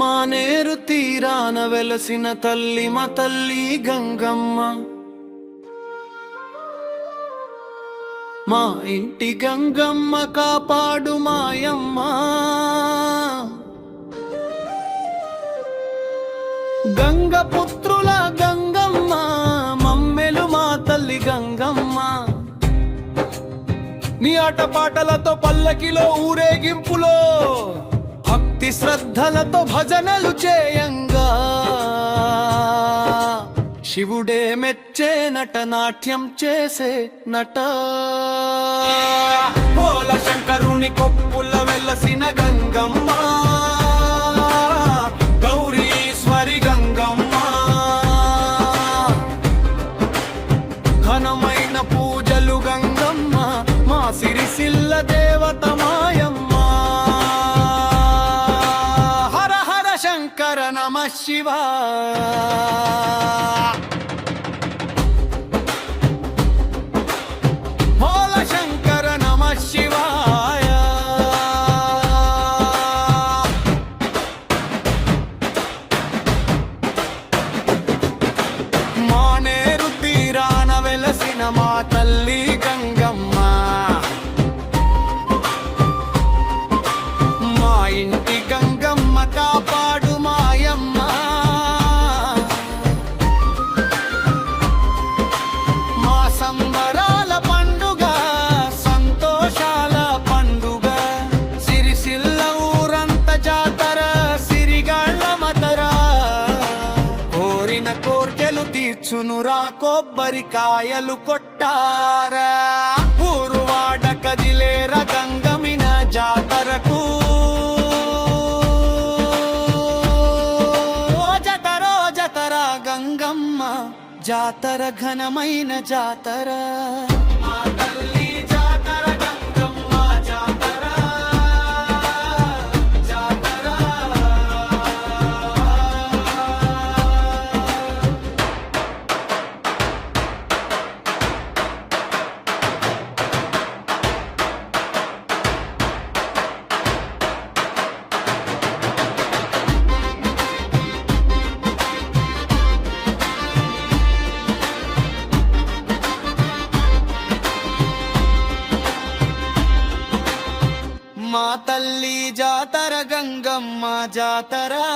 మానేరు తీరాన వెలసిన తల్లి మా తల్లి గంగమ్మ. మా ఇంటి గంగమ్మ కాపాడు మాయమ్మ. గంగ పుత్రుల గంగమ్మ మమ్మెలు మా తల్లి గంగమ్మ. నీ ఆటపాటలతో పల్లకిలో ఊరేగింపులో భక్తి శ్రద్ధలతో భజనలు చేయంగా. శివుడే మెచ్చే నట నాట్యం చేసే నట. పోల శంకరుని కొప్పుల వెలసిన గంగమ్మ. గౌరీశ్వరి గంగమ్మ. ఘనమైన పూజలు గంగమ్మ. మా సిరిసిల్ల దేవతమ్మ శివ. మా తల్లి గంగ. కోరిన కోర్కెలు తీర్చునురా కొబ్బరికాయలు కొట్టారా? ఊరువాడ కదిలేర గంగమిన జాతరకు. జతర జతర గంగమ్మ జాతర ఘనమైన జాతర. తల్లి జాతర గంగమ్మ జాతరా.